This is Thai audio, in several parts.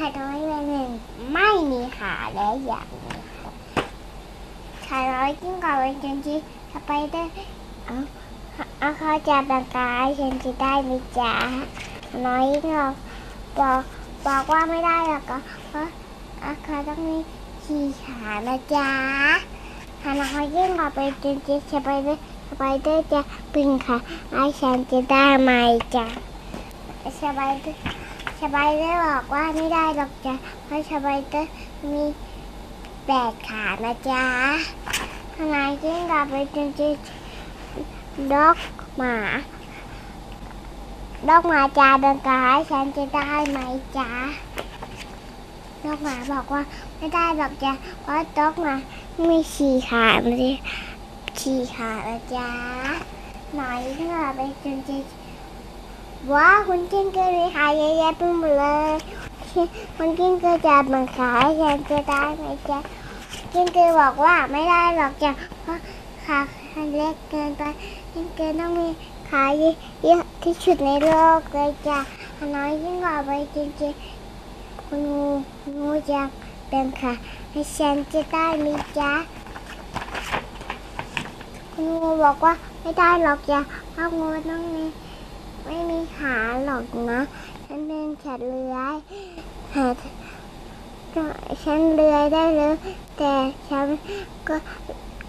หนึ่งไม่มีขาและอย่างนี้ค่ะชายน้อยกิ้งก่าเป็นจนจีสไปเดอร์เอาเอาเขาจะบังกายฉันจะได้ไหมจ๊ะน้อยกิ้งก่าบอกบอกว่าไม่ได้หรอกก็เพราะอาเขาต้องมีขี่ขานะจ๊ะหาน้อยกิ้งก่าเป็นจนจีสไปเดอร์สไปเดอร์จะปิงค่ะไอ้ฉันจะได้ไหมจ๊ะสไปเดอร์ สบายเดอร์บอกว่าไม่ได้หรอกจ้ะเพราะสบายเดอร์มีแปดขานะจ๊ะทนายจิ้งกับไปจนจีด็อกหมาด็อกหมาจ้าเดินกายฉันจะได้ไหมจ๊ะด็อกหมาบอกว่าไม่ได้หรอกจ้ะเพราะด็อกหมามีสี่ขาเลยสี่ขานะจ๊ะหนายจิ้งกับไปจนจี ว้าคุณกิ้งเกอร์มีขายเยอะแยะไปหมดเลยคุณกิ้งเกอร์จะมาขายฉันจะได้ไหมจ๊ะกิ้งเกอร์บอกว่าไม่ได้หรอกจ้ะเพราะขาเล็กเกินไปกิ้งเกอร์ต้องมีขาเยอะที่สุดในโลกเลยจ้ะน้อยยิ่งกว่าไปจริงๆคุณงูงูจะเป็นค่ะให้ฉันจะได้ไหมจ๊ะคุณงูบอกว่าไม่ได้หรอกจ้ะเพราะงูต้องมี ไม่มีขาหรอกนะ ฉันเป็นฉัดเลื้อยหาฉันเลื้อยได้เลยแต่ฉันก็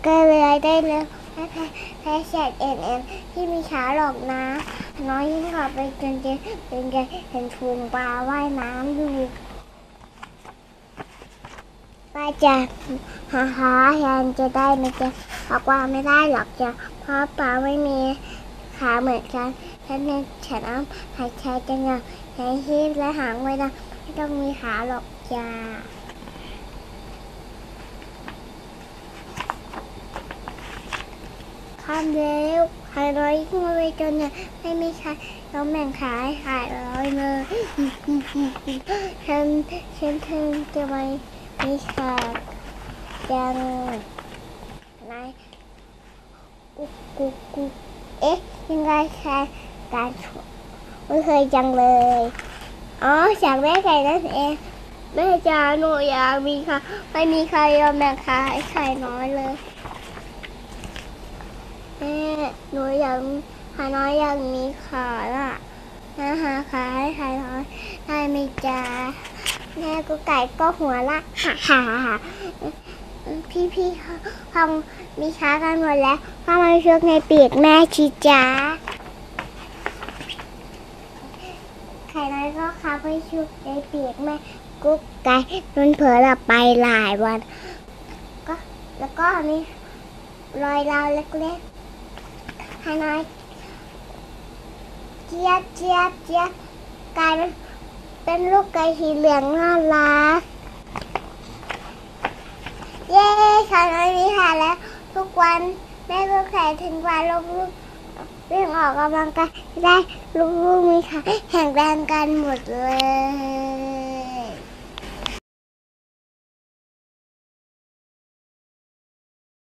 ก็เลื้อยได้เลยไม่แพ้แพ้ฉัดเอ็นเอ็นที่มีขาหรอกนะ น้อยยิ่งกว่าไปจนจะเป็นจะเห็นฟูงปลาว่ายน้ำอยู่ป้าจะหาหาฉันจะได้ไหมจ๊ะบอกว่าไม่ได้หรอกจ้ะเพราะปลาไม่มี ขาเหมือนกันฉันเป็นฉันอ้ำหายใจจังเลยใช้ชีพและหางไว้นะไม่ต้องมีขาหรอกจ้าคำเร็วขายร้อยขึ้นมาเลยจนเนี่ยไม่มีใครต้องแบ่งขายขายร้อยเลยฉันฉันถึงจะไม่มีขาดจังนายกุ๊กกุ๊กกุ๊ก เอ๊ะยังไงใคะการไม่เคยจังเลย อ๋อจากแม่ไก่นั่นเองแม่จ๋าหนูอยากมีค่ะ ไม่มีใครยอมแบ่งขาให้ใครน้อยเลยแม่หนูอยากหาน้อยอยากมีขาล่ะนะหาขาให้ใครน้อยได้ไหมจ๊ะแม่กูไก่ก็หัวละฮ่าฮ่าฮ่า พี่พี่ๆห้องมีขากันหมดแล้วข้ามาช่วยในปีกแม่ชีจ้าไข่น้อยก็ขับไปชุบในปีกแม่กุ๊กไก่มันเผลอหลับไปหลายวัน ก็แล้วก็มีรอยราวเล็กๆไข่น้อยเจี๊ยบเจี๊ยบเจี๊ยบกลายเป็นเป็นลูกไก่สีเหลืองน่ารัก เย้ฉัน้อยมีขาแล้วทุกวันแม่ก็แข่ถึงวันลูกลูกวิ่งออกกำลังกายได้ลูกๆมีค่ะแข่งแรงกันหมดเลย